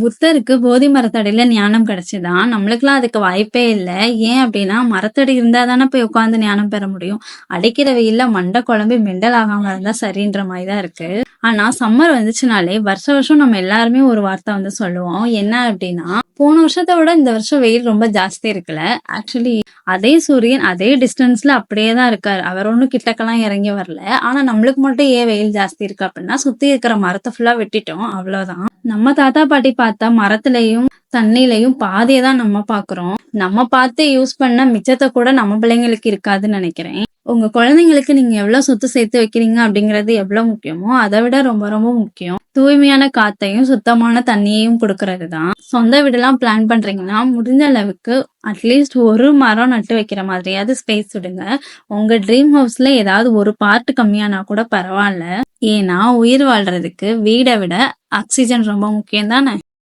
புத்தருக்கு போதி மரத்தடியில ஞானம் கிடைச்சுதான் நம்மளுக்குலாம் அதுக்கு வாய்ப்பே இல்லை. ஏன் அப்படின்னா மரத்தடி இருந்தா தானே போய் உட்காந்து ஞானம் பெற முடியும். அடிக்கிற வெயில்ல மண்டை குழம்பு மெண்டல் ஆகாம இருந்தா சரின்ற மாதிரி தான் இருக்கு. ஆனா சம்மர் வந்துச்சுனாலே வருஷ வருஷம் நம்ம எல்லாருமே ஒரு வார்த்தை வந்து சொல்லுவோம். என்ன அப்படின்னா போன வருஷத்தை விட இந்த வருஷம் வெயில் ரொம்ப ஜாஸ்தி இருக்குல்ல? ஆக்சுவலி அதே சூரியன் அதே டிஸ்டன்ஸ்ல அப்படியே தான் இருக்காரு. அவர் ஒன்றும் கிட்டக்கெல்லாம் இறங்கி வரல. ஆனா நம்மளுக்கு மட்டும் ஏன் வெயில் ஜாஸ்தி இருக்கு அப்படின்னா சுத்தி இருக்கிற மரத்தை ஃபுல்லா வெட்டிட்டோம். அவ்வளவுதான். நம்ம தாத்தா பாட்டி பார்த்தா மரத்துலயும் தண்ணிலையும் பாதையை தான் நம்ம பாக்குறோம் நம்ம பார்த்து யூஸ் பண்ண மிச்சத்தை கூட நம்ம பிள்ளைங்களுக்கு இருக்காதுன்னு நினைக்கிறேன். உங்க குழந்தைங்களுக்கு நீங்க எவ்வளவு சொத்து சேர்த்து வைக்கிறீங்க அப்படிங்கறது எவ்வளவு முக்கியமோ அதை விட ரொம்ப ரொம்ப முக்கியம். தூய்மையான காத்தையும் சுத்தமான தண்ணியையும் கொடுக்கறது தான். சொந்த வீடெல்லாம் பிளான் பண்றீங்கன்னா முடிஞ்ச அளவுக்கு அட்லீஸ்ட் ஒரு மரம் நட்டு வைக்கிற மாதிரியாவது ஸ்பேஸ் விடுங்க. உங்க ட்ரீம் ஹவுஸ்ல ஏதாவது ஒரு பார்ட் கம்மியானா கூட பரவாயில்ல. ஏன்னா உயிர் வாழ்றதுக்கு வீடை விட ஆக்சிஜன் ரொம்ப முக்கியம் தானே